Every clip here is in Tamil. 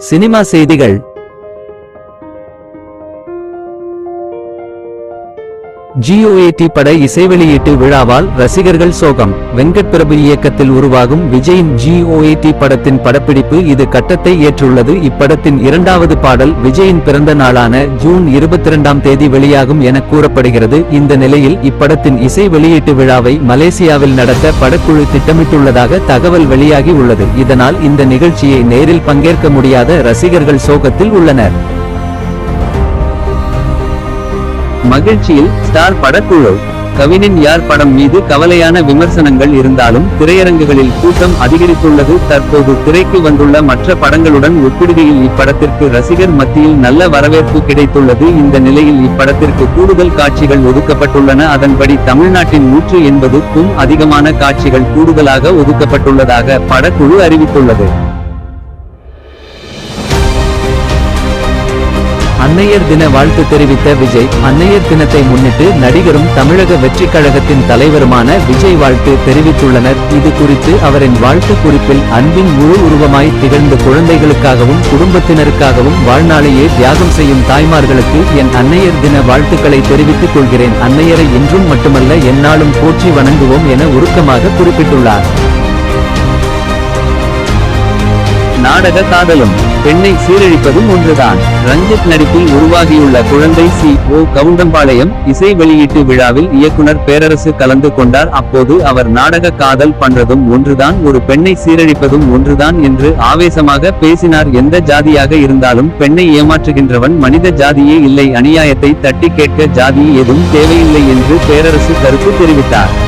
சினிமா செய்திகள் ஜிஓஏடி பட இசை வெளியீட்டு விழாவால் ரசிகர்கள் சோகம். வெங்கட் பிரபு இயக்கத்தில் உருவாகும் விஜயின் ஜிஓஏடி படத்தின் படப்பிடிப்பு இது கட்டத்தை ஏற்றுள்ளது. இப்படத்தின் இரண்டாவது பாடல் விஜயின் பிறந்த நாளான ஜூன் இருபத்தி இரண்டாம் தேதி வெளியாகும் என கூறப்படுகிறது. இந்த நிலையில் இப்படத்தின் இசை வெளியீட்டு விழாவை மலேசியாவில் நடத்த படக்குழு திட்டமிட்டுள்ளதாக தகவல் வெளியாகி உள்ளது. இதனால் இந்த நிகழ்ச்சியை நேரில் பங்கேற்க முடியாத ரசிகர்கள் சோகத்தில் உள்ளனர். மகிழ்ச்சியில் ஸ்டார் படக்குழு. கவினின் யார் படம் மீது கவலையான விமர்சனங்கள் இருந்தாலும் திரையரங்குகளில் கூட்டம் அதிகரித்துள்ளது. தற்போது திரைக்கு வந்துள்ள மற்ற படங்களுடன் ஒப்பிடுகையில் இப்படத்திற்கு ரசிகர் மத்தியில் நல்ல வரவேற்பு கிடைத்துள்ளது. இந்த நிலையில் இப்படத்திற்கு கூடுதல் காட்சிகள் ஒதுக்கப்பட்டுள்ளன. அதன்படி தமிழ்நாட்டின் நூற்று எண்பதுக்கும் அதிகமான காட்சிகள் கூடுதலாக ஒதுக்கப்பட்டுள்ளதாக படக்குழு அறிவித்துள்ளது. அன்னையர் தின வாழ்த்து தெரிவித்த விஜய் அன்னையர் தினத்தை முன்னிட்டு நடிகரும் தமிழக வெற்றிக் கழகத்தின் தலைவருமான விஜய் வாழ்த்து தெரிவித்துள்ளனர். இது குறித்து அவரின் வாழ்த்து குறிப்பில் அன்பின் முழு உருவமாய் திகழ்ந்த குழந்தைகளுக்காகவும் குடும்பத்தினருக்காகவும் வாழ்நாளையே தியாகம் செய்யும் தாய்மார்களுக்கு என் அன்னையர் தின வாழ்த்துக்களை தெரிவித்துக் கொள்கிறேன். அன்னையரை இன்றும் மட்டுமல்ல எந்நாளும் போற்றி வணங்குவோம் என உருக்கமாக குறிப்பிட்டுள்ளார். நாடக காதலும். பெண்ணை சீரழிப்பதும் ஒன்றுதான். ரஞ்சித் நடிப்பில் உருவாகியுள்ள குழந்தை சி. ஓ. கவுண்டம்பாளையம் இசை வெளியீட்டு விழாவில் இயக்குனர் பேரரசு கலந்து கொண்டார். அப்போது அவர் நாடக காதல் பண்றதும் ஒன்றுதான் ஒரு பெண்ணை சீரழிப்பதும் ஒன்றுதான் என்று ஆவேசமாக பேசினார். எந்த ஜாதியாக இருந்தாலும் பெண்ணை ஏமாற்றுகின்றவன் மனித ஜாதியே இல்லை அநியாயத்தை தட்டி கேட்க ஜாதி எதுவும் தேவையில்லை என்று பேரரசு கருத்து தெரிவித்தார்.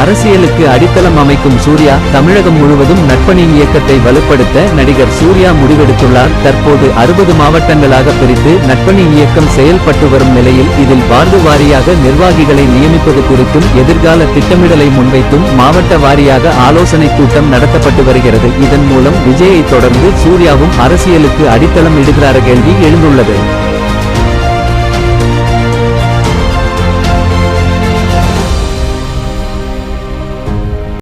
அரசியலுக்கு அடித்தளம் அமைக்கும் சூர்யா தமிழகம் முழுவதும் நட்பணி இயக்கத்தை வலுப்படுத்த நடிகர் சூர்யா முடிவெடுத்துள்ளார். தற்போது அறுபது மாவட்டங்களாக பிரித்து நட்பணி இயக்கம் செயல்பட்டு வரும் நிலையில் இதில் வார்டு வாரியாக நிர்வாகிகளை நியமிப்பது குறித்தும் எதிர்கால திட்டமிடலை முன்வைத்தும் மாவட்ட வாரியாக ஆலோசனை கூட்டம் நடத்தப்பட்டு வருகிறது. இதன் மூலம் விஜயை தொடர்ந்து சூர்யாவும் அரசியலுக்கு அடித்தளம் இடுகிறார கேள்வி எழுந்துள்ளது.